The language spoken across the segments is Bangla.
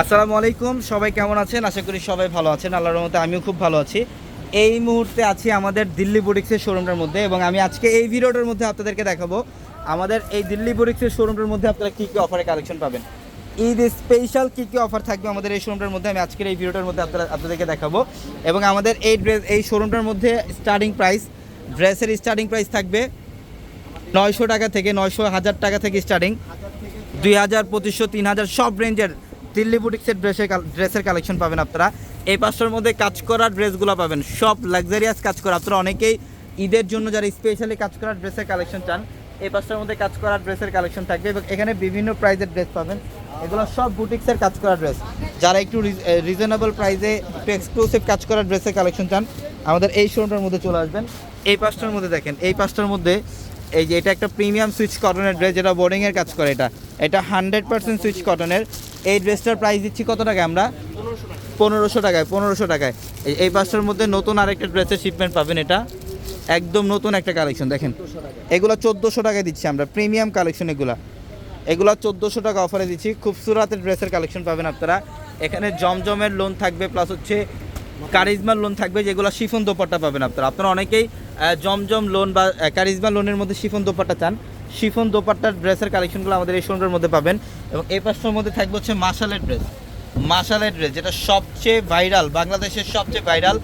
আসসালামু আলাইকুম, সবাই কেমন আছেন? আশা করি সবাই ভালো আছেন। আল্লাহর রহমতে আমিও খুব ভালো আছি। এই মুহূর্তে আছি আমাদের দিল্লি বুটিক্সের শোরুমটার মধ্যে এবং আমি আজকে এই ভিডিওটার মধ্যে আপনাদেরকে দেখাবো আমাদের এই দিল্লি বুটিক্সের শোরুমটার মধ্যে আপনারা কী কী অফারে কালেকশন পাবেন। ঈদ স্পেশাল কী কী অফার থাকবে আমাদের এই শোরুমটার মধ্যে আমি আজকের এই ভিডিওটার মধ্যে আপনারা আপনাদেরকে দেখাবো। এবং আমাদের এই ড্রেস এই শোরুমটার মধ্যে স্টার্টিং প্রাইস ড্রেসের স্টার্টিং প্রাইস থাকবে নয়শো টাকা থেকে নয়শো হাজার টাকা থেকে স্টার্টিং দুই হাজার, পঁচিশশো, তিন হাজার, সব রেঞ্জের দিল্লি বুটিক্সের ড্রেসের ড্রেসের কালেকশন পাবেন আপনারা। এই পাঁচটার মধ্যে কাজ করা ড্রেসগুলো পাবেন। সব লাক্সারিয়াস কাজ করা। আপনারা অনেকেই ঈদের জন্য যারা স্পেশালি কাজ করা ড্রেসের কালেকশন চান, এই পাঁচটার মধ্যে কাজ করা ড্রেসের কালেকশন থাকবে এবং এখানে বিভিন্ন প্রাইজের ড্রেস পাবেন। এগুলো সব বুটিক্সের কাজ করা ড্রেস যারা একটু রিজনেবল প্রাইসে একটু এক্সক্লুসিভ কাজ করা ড্রেসের কালেকশন চান, আমাদের এই শোরুমটার মধ্যে চলে আসবেন। এই পাঁচটার মধ্যে দেখেন, এই পাঁচটার মধ্যে এই যে এটা একটা প্রিমিয়াম সুইচ কটনের ড্রেস যেটা বোর্ডিংয়ের কাজ করে এটা। এটা হান্ড্রেড পার্সেন্ট সুইচ কটনের এই ড্রেসটার প্রাইস দিচ্ছি কত টাকা আমরা? পনেরোশো টাকায় পনেরোশো টাকায়। এই পাঁচটার মধ্যে নতুন আরেকটা ড্রেসের শিপমেন্ট পাবেন এটা। একদম নতুন একটা কালেকশন দেখেন। এগুলো চোদ্দোশো টাকায় দিচ্ছি আমরা প্রিমিয়াম কালেকশন এগুলা। এগুলো চোদ্দোশো টাকা অফারে দিচ্ছি। খুব সুরাতের ড্রেসের কালেকশন পাবেন আপনারা। এখানে জমজমের লোন থাকবে প্লাস হচ্ছে কারিজমার লোন থাকবে, যেগুলো শিফন দোপাট্টা পাবেন আপনারা। আপনারা অনেকেই জমজম লোন বা কারিজমা লোনের মধ্যে শিফন দোপাট্টা চান। শিফন দোপাট্টার ড্রেসের কালেকশনগুলো আমাদের এই শোরুমের মধ্যে পাবেন। এবং এই পাঁচটার মধ্যে থাকবে হচ্ছে মাসালের ড্রেস মাসালের ড্রেস যেটা সবচেয়ে ভাইরাল বাংলাদেশের সবচেয়ে ভাইরাল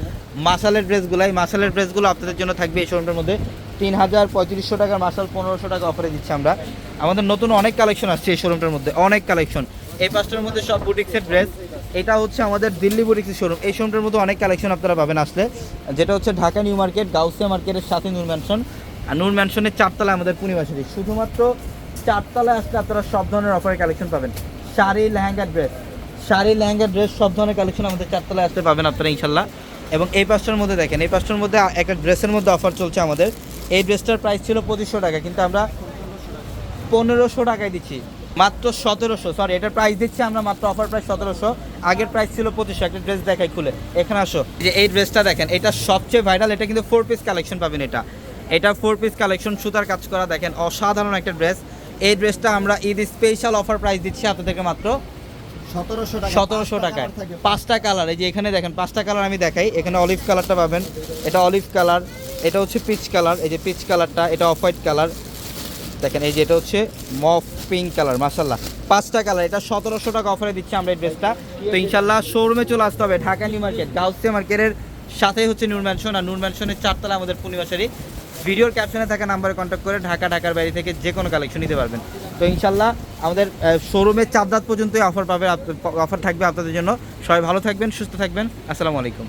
মাসালের ড্রেসগুলো এই মাসালের ড্রেসগুলো আপনাদের জন্য থাকবে এই শোরুমটার মধ্যে। তিন হাজার পঁয়ত্রিশশো টাকার মাসাল পনেরোশো টাকা অফারে দিচ্ছি আমরা। আমাদের নতুন অনেক কালেকশন আসছে এই শোরুমটার মধ্যে, অনেক কালেকশন এই পাঁচটার মধ্যে সব বুটিক্সের ড্রেস এটা হচ্ছে আমাদের দিল্লি বুটিক্সের শোরুম এই শোরুমটার মধ্যে অনেক কালেকশন আপনারা পাবেন আসলে। যেটা হচ্ছে ঢাকা নিউ মার্কেট, গাউসিয়া মার্কেটের সাথে নূর ম্যানশন আর নূর ম্যানশনের চারতলা আমাদের পূর্ণিমাশারি শুধুমাত্র চারতলায় আসলে আপনারা সব ধরনের অফারের কালেকশন পাবেন। শাড়ি, লেহেঙ্গা ড্রেস শাড়ি, লেহেঙ্গা ড্রেস সব ধরনের কালেকশন আমাদের চারতলায় আসতে পাবেন আপনারা, ইনশাল্লাহ। এবং এই পাঁচটার মধ্যে দেখেন, এই পাঁচটার মধ্যে একটা ড্রেসের মধ্যে অফার চলছে আমাদের। এই ড্রেসটার প্রাইস ছিল পঁচিশশো টাকা, কিন্তু আমরা পনেরোশো টাকায় দিচ্ছি। মাত্র সতেরোশো সরি এটার প্রাইস দিচ্ছি আমরা মাত্র অফার প্রাইস সতেরোশো। আগের প্রাইস ছিল পঁচিশশো একটা ড্রেস দেখাই খুলে। এখানে আসো যে এই ড্রেসটা দেখেন এটা সবচেয়ে ভাইরাল এটা কিন্তু ফোর পিস কালেকশন পাবেন এটা। এটা ফোর পিস কালেকশন সুতার কাজ করা দেখেন অসাধারণ একটা ড্রেস এই ড্রেসটা আমরা ঈদ স্পেশাল অফার প্রাইস দিচ্ছি আপনাদেরকে মাত্র সতেরোশো সতেরোশো টাকায়। পাঁচটা কালার এই যে এখানে দেখেন পাঁচটা কালার আমি দেখাই। এখানে অলিভ কালারটা পাবেন। এটা অলিভ কালার এটা হচ্ছে পিচ কালার এই যে পিচ কালারটা এটা অফ হোয়াইট কালার দেখেন, এই যে এটা হচ্ছে মফ পিঙ্ক কালার মাসাল্লাহ পাঁচটা কালার এটা সতেরোশো টাকা অফারে দিচ্ছি আমরা এই ড্রেসটা তো ইনশাল্লাহ শোরুমে চলে আসতে হবে, ঢাকা নিউ মার্কেট, গাউসিয়া মার্কেটের সাথেই হচ্ছে নূর ম্যানশন আর নূর ম্যানশনের চারতলা আমাদের পূর্ণিমাশারি ভিডিওর ক্যাপশনে থাকা নাম্বারে কন্ট্যাক্ট করে ঢাকা, ঢাকার বাইরে থেকে যে কোনো কালেকশন নিতে পারবেন। তো ইনশাল্লাহ আমাদের শোরুমে চাঁদরাত পর্যন্তই অফার পাবে অফার থাকবে আপনাদের জন্য। সবাই ভালো থাকবেন, সুস্থ থাকবেন। আসসালামু আলাইকুম।